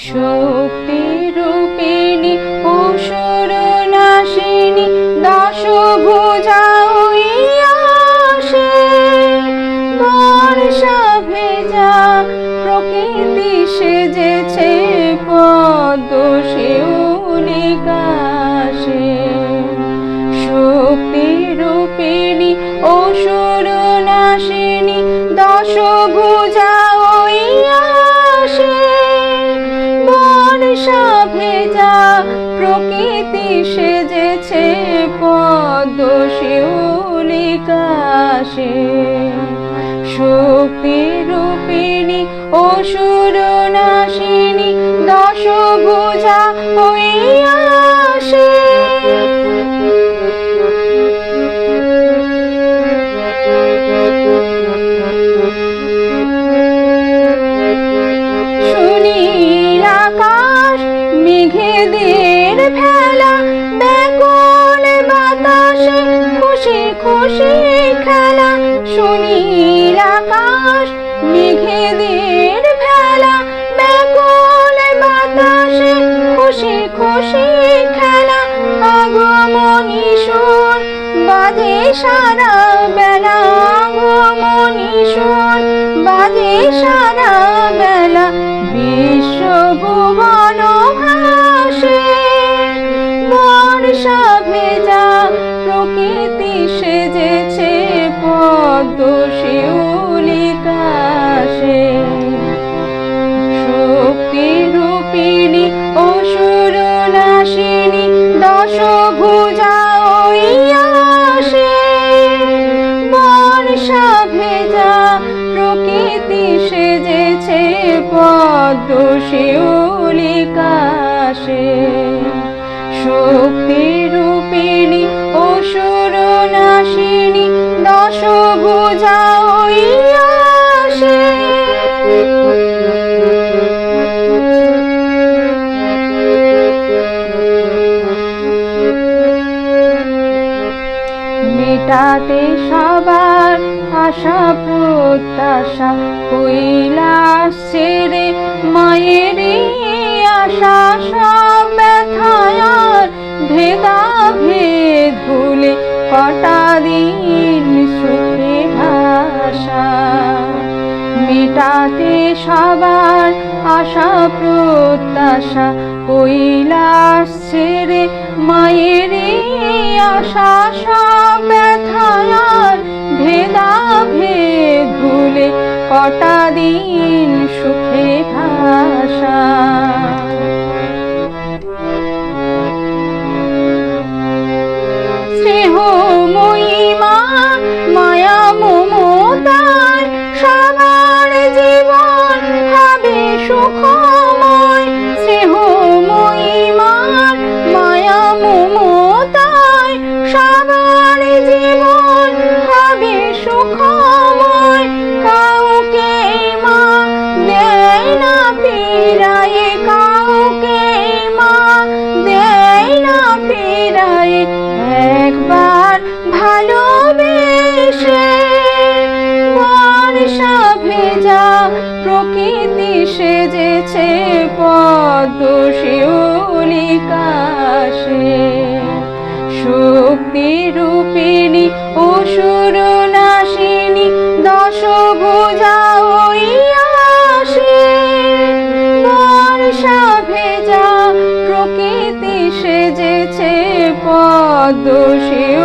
শক্তি রূপিণী অসুর নাশিনী ভুজা বর্ষা ভেজা প্রকৃতি সেজেছে পদ্ম শিউলিকাশে শক্তি রূপিণী অসুর নাশিনী দশ ভুজা প্রকৃতি সেজেছে পদ্ম শিউলিকাশে শক্তি রূপিণী অসুর নাশিনী দশ বোঝা আসে খুশি খুশি খেলা শুনিল আকাশ মেঘে ভেলা পদ্ম শিউলিকাশে শক্তি রূপিণী অসুর নাশিনী দশ আসে। মেটাতে সবার আশা প্রত্যাশা কৈলাস সেরে। মায়ের আশা, সব ব্যথায়ার ভেদা ভেদ ভুলে কটা দিন সুখে ভাষা মেটাতে সবার আশা, প্রত্যাশা কৈলাস ছেড়ে মায়ের আশা, সব ব্যথায়ার কটা দিন সুখে ভাষা প্রকৃতি সেজেছে পদ্ম শিউলিকাশে। শক্তি রূপিণী অসুর নাশিনী দশ ভুজা আসে বর্ষা ভেজা প্রকৃতি সেজেছে পদ্ম শিউলিকাশে